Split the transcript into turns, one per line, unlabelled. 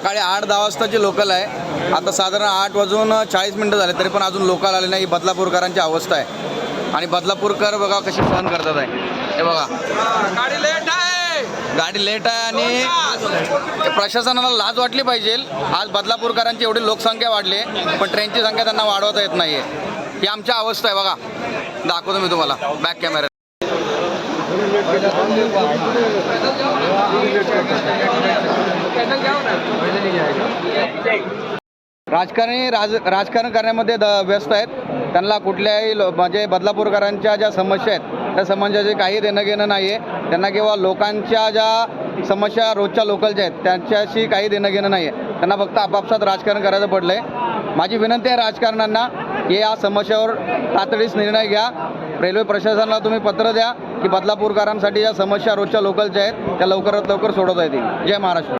सकाळी आठ दहा वाजताची लोकल आहे. आता साधारण आठ वाजून चाळीस मिनटं झाले तरी पण अजून लोकल आले नाही. ही बदलापूरकरांची अवस्था आहे. आणि बदलापूरकर बघा कशी सहन करतात आहे. हे बघा.
गाडी लेट आहे.
गाडी लेट आहे आणि प्रशासनाला लाज वाटली पाहिजे. आज बदलापूरकरांची एवढी लोकसंख्या वाढली आहे, पण ट्रेनची संख्या त्यांना वाढवता येत नाही आहे ही आमची अवस्था आहे बघा. दाखवतो मी तुम्हाला. बॅक कॅमेरा राजकारणी राज राजकारण करण्यामध्ये द व्यस्त आहेत. त्यांना कुठल्याही लो म्हणजे बदलापूरकरांच्या ज्या समस्या आहेत त्या समस्याचे काही देणं घेणं नाही आहे त्यांना किंवा लोकांच्या ज्या समस्या रोजच्या लोकलच्या आहेत त्यांच्याशी काही देणं घेणं नाही आहे त्यांना फक्त आपापसात राजकारण करायचं पडलं आहे माझी विनंती आहे राजकारण्यांना की या समस्यावर तातडीच निर्णय घ्या. रेल्वे प्रशासनाला तुम्ही पत्र द्या की बदलापूरकरांसाठी ज्या समस्या रोजच्या लोकलच्या आहेत त्या लवकरात लवकर सोडवता येतील. जय महाराष्ट्र.